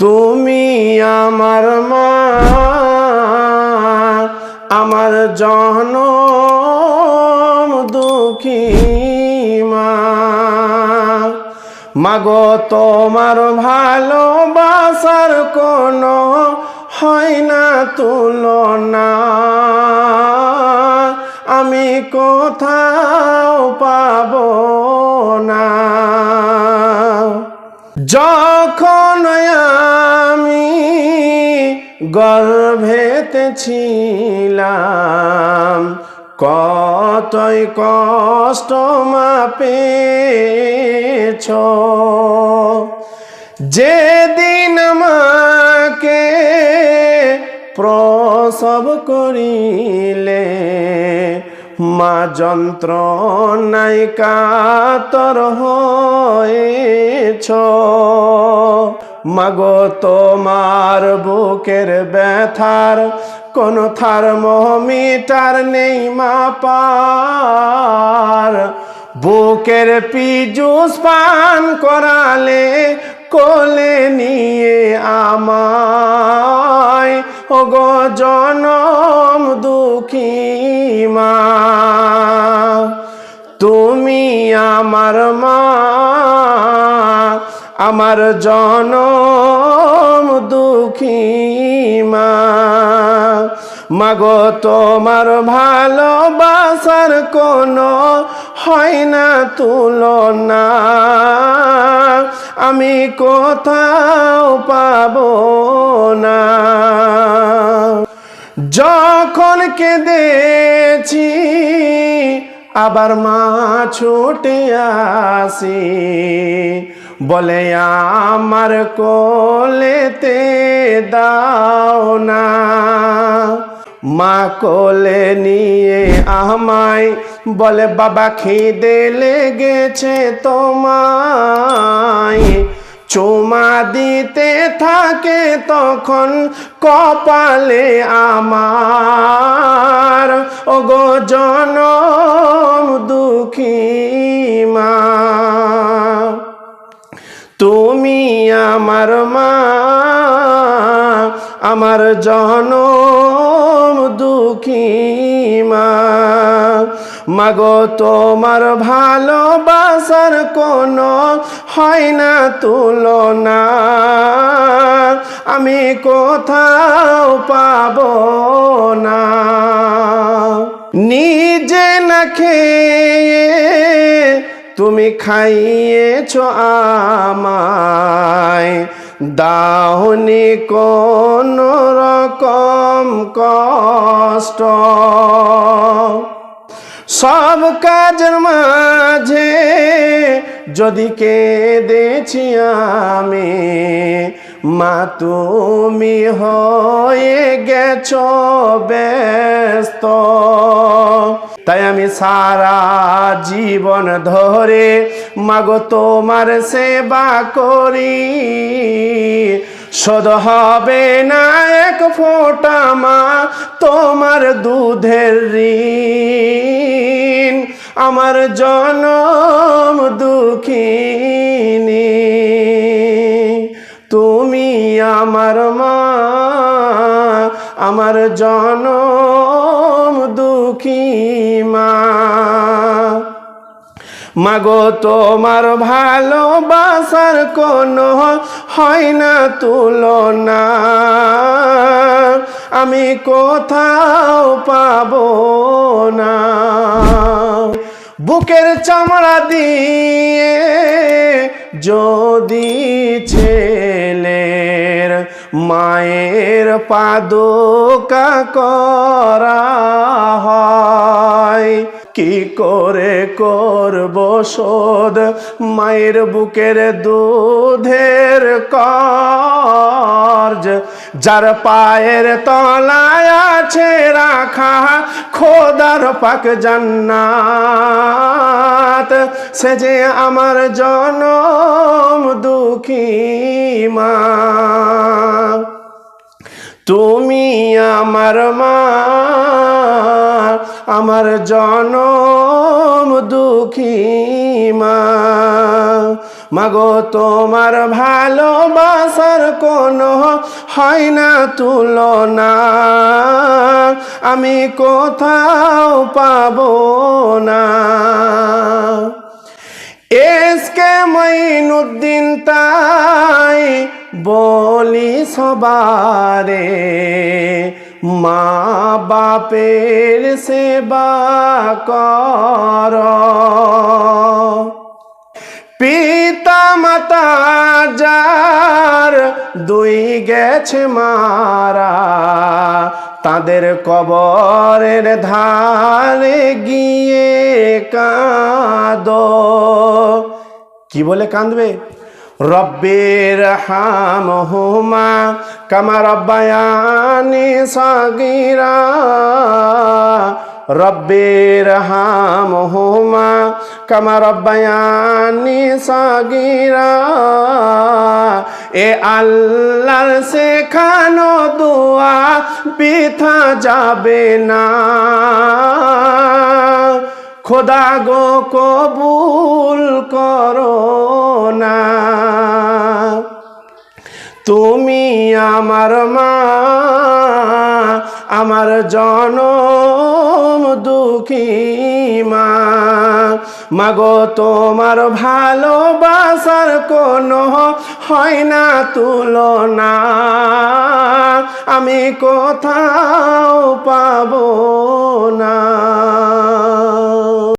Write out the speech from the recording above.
তুমি আমার মা, আমার জনম দুঃখী মা। মাগো, তোমার ভালোবাসার কোনো হয় না তুলনা। আমি কোথাও পাবো যখন আমি গর্ভেতে ছিলাম কতই কষ্ট মাপেছ যেদিন আমাকে প্রসব করিলে মা যন্ত্রণায় কাতর হয়েছ। মাগো তোমার বুকের ব্যথার কোন থার্মোমিটার নেই মাপার বুকের পিজুস পান করালে কোলে নিয়ে আমায়, ওগো জনম দুঃখী মা। আমার মা, আমার জনম দুঃখী মা। মাগো, তোমার ভালোবাসার কোনো হয় না তুলনা। আমি কোথাও পাব না। যখন কেঁদেছি আবার মা ছুটে আসি, বলে, আমার কোলেতে দাও না। মা কোলে নিয়ে আমায় বলে, বাবা খিদে লেগেছে তোমায়। চুমা দিতে থাকে তখন কপালে আমার। ওগো জনম দুঃখী মা, তুমি আমার মা, আমার জনম দুঃখী মা। মাগো, তোমার ভালোবাসার কোনো হয় না তুলনা। আমি কোথাও পাব না। নিজে না খেয়ে তুমি খাইয়েছ আমায়। দাহনি কোন রকম কষ্ট। সব কাজের মাঝে যদি কে কেঁদেছি আমি, মা তুমি হয়ে গেছ ব্যস্ত। তাই আমি সারা জীবন ধরে, মাগো তোমার সেবা করি। শোধ হবে না এক ফোঁটা মা, তোমার দুধের ঋণ, আমার জনম দুঃখিনী। তুমি আমার মা, আমার জনম দুঃখী মা। মাগো, তোমার ভালোবাসার কোনো হয় না তুলনা। আমি কোথাও পাব না। বুকের চামড়া দিয়ে যদি ছেলের মায়ের পাদুকা করা হয় কি করে করব শোধ? মায়ের বুকের দুধের কর্জ যার পায়ের তলায় আছে রাখা, খোদার পাক জান্নাত। সে যে আমার জনম দুঃখী মা। তুমি আমার মা, আমার জনম দুঃখী মা। মাগো, তোমার ভালোবাসার কোনো হয় না তুলনা। আমি কোথাও পাবো না। এসকে মঈনুদ্দিন তাই বলি সবারে, মা বাপের সেবা কর। পিতা মাতা যার দুই গেছে মারা, তাদের কবরের ধারে গিয়ে কাঁদ। কি বলে কাঁদবে? রব্বের হাম হুমা কামা রব্বায়ানি সাগিরা। রব্বের হাম হুমা কামা রব্বায়ানি সাগিরা। এ আল্লাহর শেখানো দোয়া পিথা যাবে না। খোদা গো কবুল করো না। তুমি আমার মা আমার জনম দুঃখী মা। মাগো তোমার ভালোবাসার কোনো হয় না তুলনা। আমি কোথাও পাবো না।